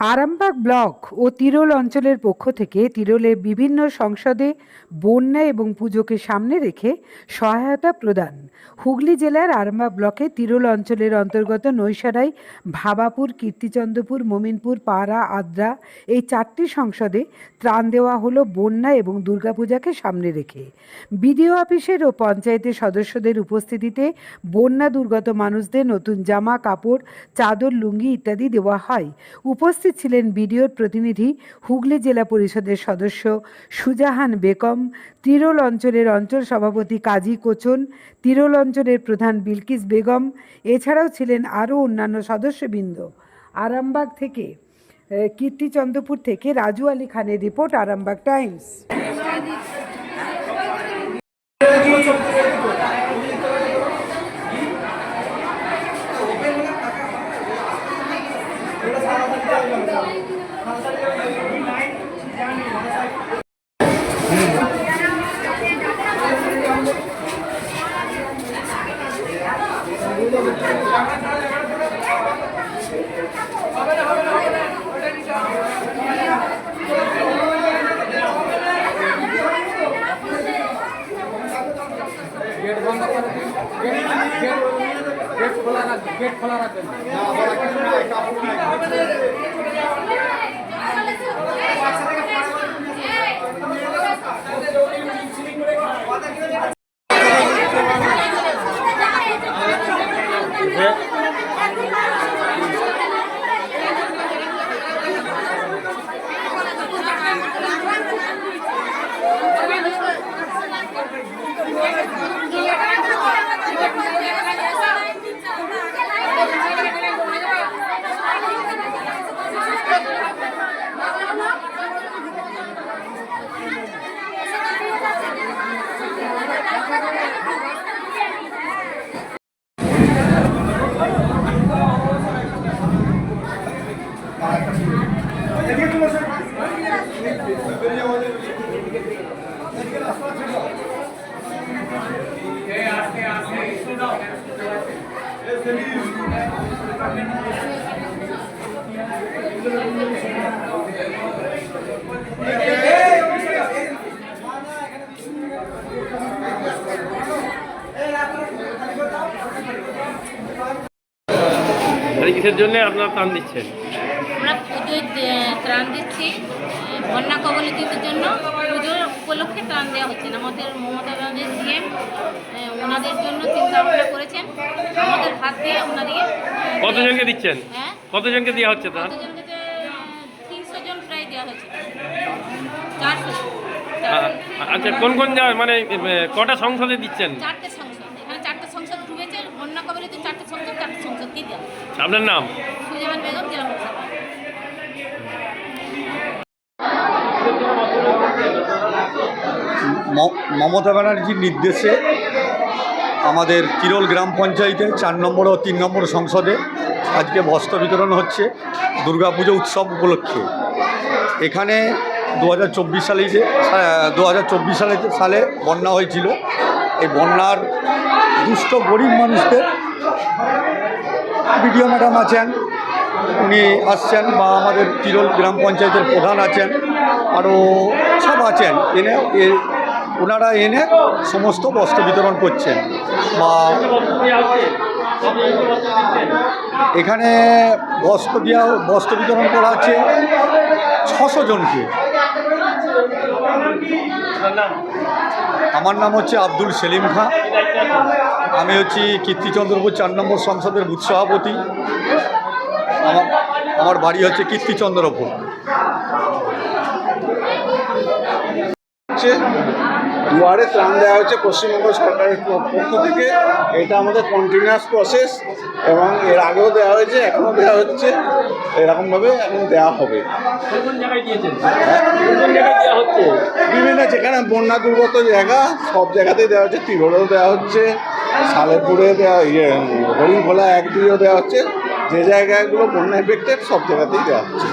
Arambagh block ও তিরোল অঞ্চলের পক্ষ থেকে তিরোলে বিভিন্ন সংসদে বন্যা এবং পুজোকে সামনে রেখে সহায়তা প্রদান। হুগলি জেলার আরামবাগ ব্লকে তিরোল অঞ্চলের অন্তর্গত নৈশারাই, ভাবাপুর, কীর্তিচন্দ্রপুর, মোমিনপুর, পাড়া, আদ্রা এই চারটি সংসদে ত্রাণ দেওয়া হলো বন্যা এবং দুর্গাপূজাকে সামনে রেখে। বিডিও অফিসের ও পঞ্চায়েতের সদস্যদের উপস্থিতিতে বন্যা দুর্গত মানুষদের নতুন জামা, কাপড়, চাদর, লুঙ্গি ইত্যাদি দেওয়া হয়। উপস্থিত ছিলেন বিডিওর প্রতিনিধি হুগলি জেলা পরিষদের সদস্য সুজাহান বেগম, তিরোল অঞ্চলের অঞ্চল সভাপতি কাজী কোচন, তিরোল অঞ্চলের প্রধান বিলকিস বেগম, এছাড়াও ছিলেন আরও অন্যান্য সদস্যবৃন্দ। আরামবাগ থেকে কীর্তিচন্দ্রপুর থেকে রাজু আলী খানের রিপোর্ট, আরামবাগ টাইমস। গেট বন্ধ করে গেট খোলা রাখবেন। গেট খোলা রাখবেন। কিসের জন্য আপনারা ত্রাণ দিচ্ছেন? আমরা পুজোয় ত্রাণ দিচ্ছি। বন্যা কবলিতদের জন্য পুজোর উপলক্ষে ত্রাণ দেওয়া হচ্ছে না। আমাদের মমতা ব্যানার্জি সিএম ওনাদের জন্য চিন্তা ভাবনা করেছেন। আমাদের হাত দিয়ে ওনাদিকে কতজনকে দিচ্ছেন? হ্যাঁ? কতজনকে দেওয়া হচ্ছে যে তিনশো জন প্রায় দেওয়া হয়েছে চারশো আচ্ছা কোন কোন জায়গায় মানে কটা সংসদে দিচ্ছেন? চারটে সংসদ। এখানে চারটে সংসদ ডুবেছে বন্যা কবলিত চারটে সংসদ চারটে সংসদকেই দেওয়া? আপনার নাম? সুজামান বেগম জেলা মমতা ব্যানার্জির নির্দেশে আমাদের তিরোল গ্রাম পঞ্চায়েতে চার নম্বর ও তিন নম্বর সংসদে আজকে বস্ত্র বিতরণ হচ্ছে দুর্গাপুজো উৎসব উপলক্ষে। এখানে দু হাজার চব্বিশ সালে যে দু হাজার চব্বিশ সালে সালে বন্যা হয়েছিল, এই বন্যার দুষ্ট গরিব মানুষদের বিডিও ম্যাডাম আছেন, উনি আসছেন বা আমাদের তিরোল গ্রাম পঞ্চায়েতের প্রধান আছেন, আরও সব আছেন। এনে ওনারা এনে সমস্ত বস্ত্র বিতরণ করছেন। বা এখানে বস্ত্র দেওয়া বস্ত্র বিতরণ করা হচ্ছে ছশো জনকে। আমার নাম হচ্ছে আব্দুল সেলিম খাঁ। আমি হচ্ছি কীর্তিচন্দ্রপুর চার নম্বর সংসদের বুথ সভাপতি। আমার বাড়ি হচ্ছে কীর্তিচন্দ্রপুর। হচ্ছে, দুয়ারে ত্রাণ দেওয়া হচ্ছে পশ্চিমবঙ্গ সরকারের পক্ষ থেকে। এটা আমাদের কন্টিনিউয়াস প্রসেস এবং এর আগেও দেওয়া হয়েছে, এখনও দেওয়া হচ্ছে, এরকমভাবে এখন দেওয়া হবে। বিভিন্ন যেখানে বন্যা দুর্গত জায়গা, সব জায়গাতেই দেওয়া হচ্ছে, তিরোলেও দেওয়া হচ্ছে, সালেপুরে দেওয়া ইয়ে হরিণখোলা এক দুইও দেওয়া হচ্ছে, যে জায়গাগুলো বন্যা এফেক্টেড সব জায়গাতেই দেওয়া হচ্ছে।